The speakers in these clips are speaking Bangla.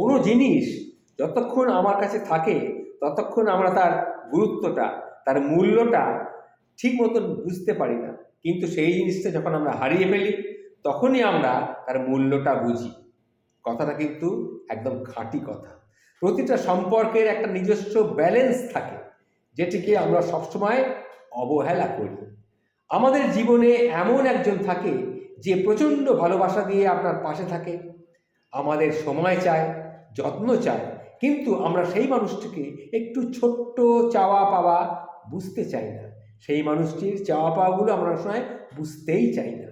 কোনো জিনিস যতক্ষণ আমার কাছে থাকে, ততক্ষণ আমরা তার গুরুত্বটা, তার মূল্যটা ঠিক মতন বুঝতে পারি না। কিন্তু সেই জিনিসটা যখন আমরা হারিয়ে ফেলি, তখনই আমরা তার মূল্যটা বুঝি। কথাটা কিন্তু একদম খাঁটি কথা। প্রতিটা সম্পর্কের একটা নিজস্ব ব্যালেন্স থাকে, যেটিকে আমরা সবসময় অবহেলা করি। আমাদের জীবনে এমন একজন থাকে, যে প্রচণ্ড ভালোবাসা দিয়ে আপনার পাশে থাকে। আমাদের সময় চায় যত্ন চায় কিন্তু আমরা সেই মানুষটিকে একটু ছোট্ট চাওয়া পাওয়া বুঝতে চাই না। সেই মানুষটির চাওয়া পাওয়াগুলো আমরা সময় বুঝতেই চাই না।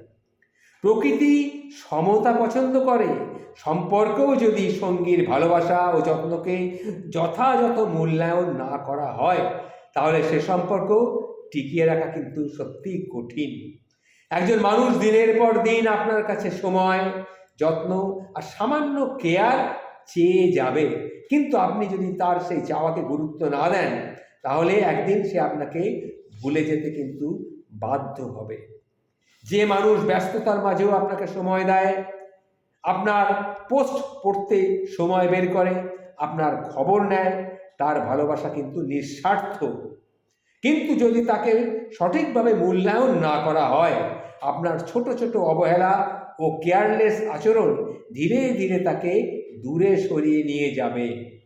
প্রকৃতি সমতা পছন্দ করে। সম্পর্কেও যদি সঙ্গীর ভালোবাসা ও যত্নকে যথাযথ মূল্যায়ন না করা হয়, তাহলে সে সম্পর্ক টিকিয়ে রাখা কিন্তু সত্যিই কঠিন। একজন মানুষ দিনের পর দিন আপনার কাছে সময়, যত্ন আর সামান্য কেয়ার চেয়ে যাবে। কিন্তু আপনি যদি তার সেই চাওয়াকে গুরুত্ব না দেন, তাহলে একদিন সে আপনাকে ভুলে যেতে কিন্তু বাধ্য হবে। যে মানুষ ব্যস্ততার মাঝেও আপনাকে সময় দেয়, আপনার পোস্ট পড়তে সময় বের করে, আপনার খবর নেয়, তার ভালোবাসা কিন্তু নিঃস্বার্থ। কিন্তু যদি তাকে সঠিকভাবে মূল্যায়ন না করা হয়, আপনার ছোট ছোট অবহেলা ও কেয়ারলেস আচরণ ধীরে ধীরে তাকে দূরে সরিয়ে নিয়ে যাবে।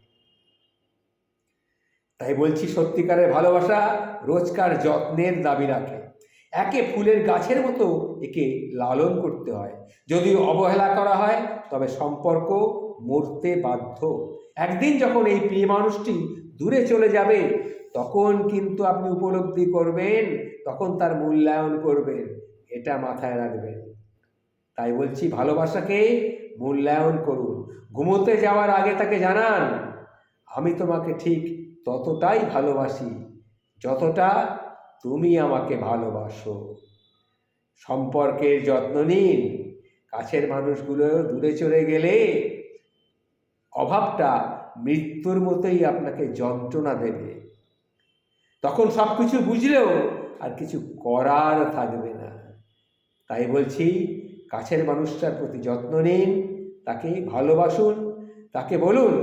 তাই বলছি, সত্যিকারের ভালোবাসা রোজকার যত্নের দাবি রাখে। একে ফুলের গাছের মতো একে লালন করতে হয়। যদি অবহেলা করা হয়, তবে সম্পর্ক মরতে বাধ্য। একদিন যখন এই প্রিয় মানুষটি দূরে চলে যাবে, তখন কিন্তু আপনি উপলব্ধি করবেন, তখন তার মূল্যায়ন করবেন। এটা মাথায় রাখবেন। তাই বলছি, ভালোবাসাকে মূল্যায়ন করুন। ঘুমোতে যাওয়ার আগে তাকে জানান, আমি তোমাকে ঠিক ততটাই ভালোবাসি যতটা তুমি আমাকে ভালোবাসো। সম্পর্কের যত্ন নিন। কাছের মানুষগুলো দূরে চলে গেলে অভাবটা মৃত্যুর মতোই আপনাকে যন্ত্রণা দেবে। তখন সব কিছু বুঝলেও আর কিছু করার থাকবে না। তাই বলছি কাছের মানুষটার প্রতি যত্ন নিন, তাকে ভালোবাসুন, তাকে বলুন,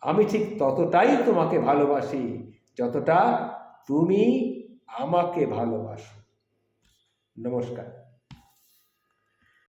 আমি ঠিক ততটাই তোমাকে ভালোবাসি যতটা তুমি আমাকে ভালোবাসো। নমস্কার।